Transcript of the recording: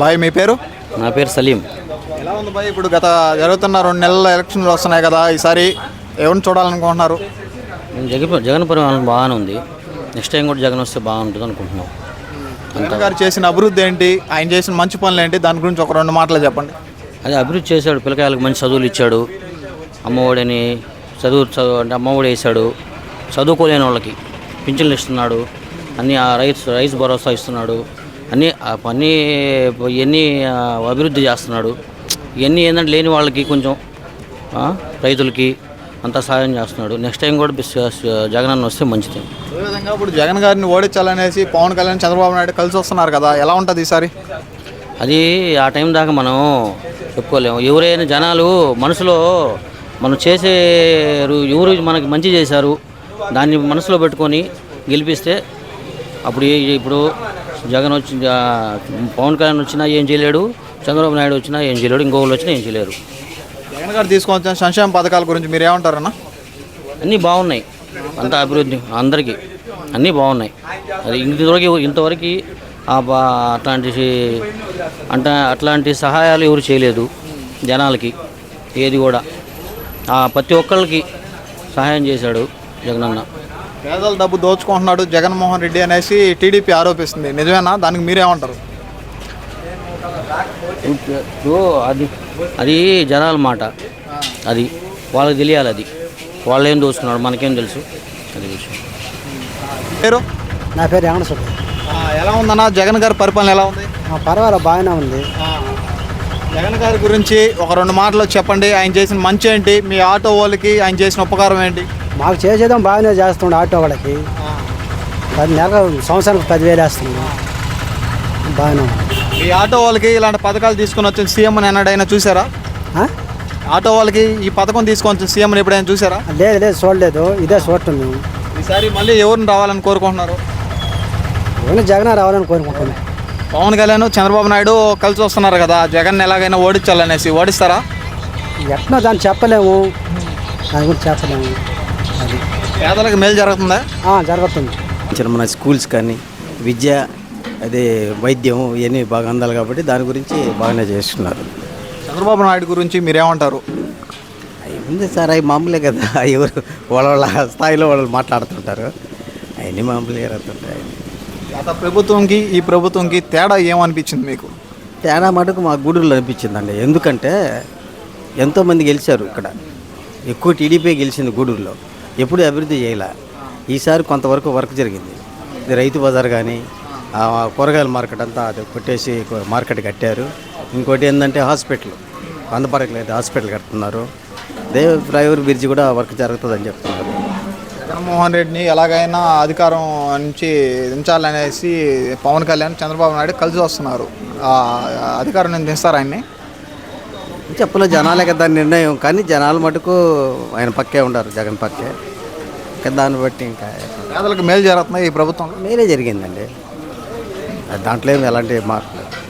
Bye మీ పేరు? నా పేరు సలీం. ఎలా ఉంది బాయ్? ఇప్పుడు గత జరుగుతున్న రెండు నెలల ఎలక్షన్లు వస్తున్నాయి కదా ఈసారి ఎవరిని చూడాలనుకుంటున్నారు? జగన్ జగన్ పరిపాలన బాగానే ఉంది. నెక్స్ట్ టైం కూడా జగన్ వస్తే బాగుంటుంది అనుకుంటున్నాం. జగన్ గారు చేసిన అభివృద్ధి ఏంటి? ఆయన చేసిన మంచి పనులు ఏంటి? దాని గురించి ఒక రెండు మాటలు చెప్పండి. అదే అభివృద్ధి చేశాడు పిల్లకాయలకు మంచి చదువులు ఇచ్చాడు. అమ్మఒడిని చదువు చదువు అంటే అమ్మఒడి వేశాడు. చదువుకోలేని వాళ్ళకి పింఛన్లు ఇస్తున్నాడు. అన్ని ఆ రైతు రైతు భరోసా ఇస్తున్నాడు. అన్నీ ఆ అన్నీ ఇవన్నీ అభివృద్ధి చేస్తున్నాడు. ఇవన్నీ ఏంటంటే లేని వాళ్ళకి కొంచెం రైతులకి అంతా సహాయం చేస్తున్నాడు. నెక్స్ట్ టైం కూడా జగన్ అన్న వస్తే మంచిది. అదేవిధంగా ఇప్పుడు జగన్ గారిని ఓడించాలనేసి పవన్ కళ్యాణ్ చంద్రబాబు నాయుడు కలిసి వస్తున్నారు కదా ఎలా ఉంటుంది ఈసారి? అది ఆ టైం దాకా మనం చెప్పుకోలేము. ఎవరైనా జనాలు మనసులో మనం చేసే ఎవరు మనకి మంచి చేశారు దాన్ని మనసులో పెట్టుకొని గెలిపిస్తే అప్పుడు ఇప్పుడు జగన్ వచ్చి పవన్ కళ్యాణ్ వచ్చినా ఏం చేయలేడు చంద్రబాబు నాయుడు వచ్చినా ఏం చేయలేడు ఇంకోళ్ళు వచ్చినా ఏం చేయలేరు. జగన్ గారు తీసుకొచ్చిన సంక్షేమ పథకాల గురించి మీరు ఏమంటారన్నా? అన్నీ బాగున్నాయి. అంత అభివృద్ధి అందరికీ. అన్నీ బాగున్నాయి. అది ఇంతవరకు ఇంతవరకు అట్లాంటి అంట అట్లాంటి సహాయాలు ఎవరు చేయలేదు జనాలకి ఏది కూడా. ఆ ప్రతి ఒక్కళ్ళకి సహాయం చేశాడు జగనన్న. పేదల డబ్బు దోచుకుంటున్నాడు జగన్మోహన్ రెడ్డి అనేసి టీడీపీ ఆరోపిస్తుంది. నిజమేనా? దానికి మీరేమంటారు? ఇప్పుడు అది అది జనాల మాట. అది వాళ్ళకి తెలియాలి అది. వాళ్ళు ఏం దోచుకున్నాడు మనకేం తెలుసు. అది విషయం. పేరు? నా పేరు ఆ, ఎలా ఉందన్నా? జగన్ గారి పరిపాలన ఎలా ఉంది? పర్వాలేదు బాగానే ఉంది. జగన్ గారి గురించి ఒక రెండు మాటలు చెప్పండి. ఆయన చేసిన మంచి ఏంటి? మీ ఆటో వాళ్ళకి ఆయన చేసిన ఉపకారం ఏంటి? మాకు చేసేదాం బాగానే చేస్తుండే ఆటో వాళ్ళకి. పది నెలలు సంవత్సరానికి పదివేలు వేస్తున్నాం. బాగానే మీ ఆటో వాళ్ళకి ఇలాంటి పథకాలు తీసుకుని వచ్చిన సీఎం ఎన్నడైనా చూసారా? ఆటో వాళ్ళకి ఈ పథకం తీసుకొని వచ్చిన సీఎం ఎప్పుడైనా చూసారా? లేదు లేదు చూడలేదు. ఇదే చూడటం మేము. ఈసారి మళ్ళీ ఎవరిని రావాలని కోరుకుంటున్నారు? ఓన్లీ జగన్ రావాలని కోరుకుంటున్నాం. పవన్ కళ్యాణ్ చంద్రబాబు నాయుడు కలిసి వస్తున్నారు కదా జగన్ ఎలాగైనా ఓడించాలనేసి. ఓడిస్తారా? ఎట్లా దాన్ని చెప్పలేము. దాని గురించి చెప్పలేము. అది. పేదలకు మేలు జరుగుతుందా? ఆ, జరుగుతుంది. చిన్న మన స్కూల్స్ కానీ విద్య అదే వైద్యం ఇవన్నీ బాగా అందాలి కాబట్టి దాని గురించి బాగానే చేస్తున్నారు. చంద్రబాబు నాయుడు గురించి మీరేమంటారు? అవి ఉంది సార్ అవి మామూలే కదా. ఎవరు వాళ్ళ వాళ్ళ స్థాయిలో వాళ్ళు మాట్లాడుతుంటారు. అవన్నీ మామూలుగా జరుగుతుంటాయి. గత ప్రభుత్వంకి ఈ ప్రభుత్వంకి తేడా ఏమనిపించింది మీకు? తేడా మటుకు మా గూడూరులో అనిపించిందండి. ఎందుకంటే ఎంతోమంది గెలిచారు ఇక్కడ. ఎక్కువ టీడీపీ గెలిచింది గూడూరులో. ఎప్పుడు అభివృద్ధి చేయలే. ఈసారి కొంతవరకు వర్క్ జరిగింది. ఇది రైతు బజార్ కానీ కూరగాయల మార్కెట్ అంతా అది కొట్టేసి మార్కెట్ కట్టారు. ఇంకోటి ఏంటంటే హాస్పిటల్. అందుబాటులో లేదు హాస్పిటల్ కడుతున్నారు. దేవ ఫ్లైఓవర్ బ్రిడ్జ్ కూడా వర్క్ జరుగుతుందని చెప్తున్నారు. జగన్మోహన్ రెడ్డిని ఎలాగైనా అధికారం నుంచి దించాలనేసి పవన్ కళ్యాణ్ చంద్రబాబు నాయుడు కలిసి వస్తున్నారు. అధికారం నుంచి దింస్తారు ఆయన్ని? చెప్పలే జనాలే కదా నిర్ణయం కానీ జనాలు మటుకు ఆయన పక్కే ఉండరు జగన్ పక్కే. ఇంకా దాన్ని బట్టి ఇంకా పేదలకు మేలు జరుగుతున్నాయి ఈ ప్రభుత్వంలో. మేలే జరిగిందండి. దాంట్లో ఏమి ఎలాంటి మార్పు లేదు.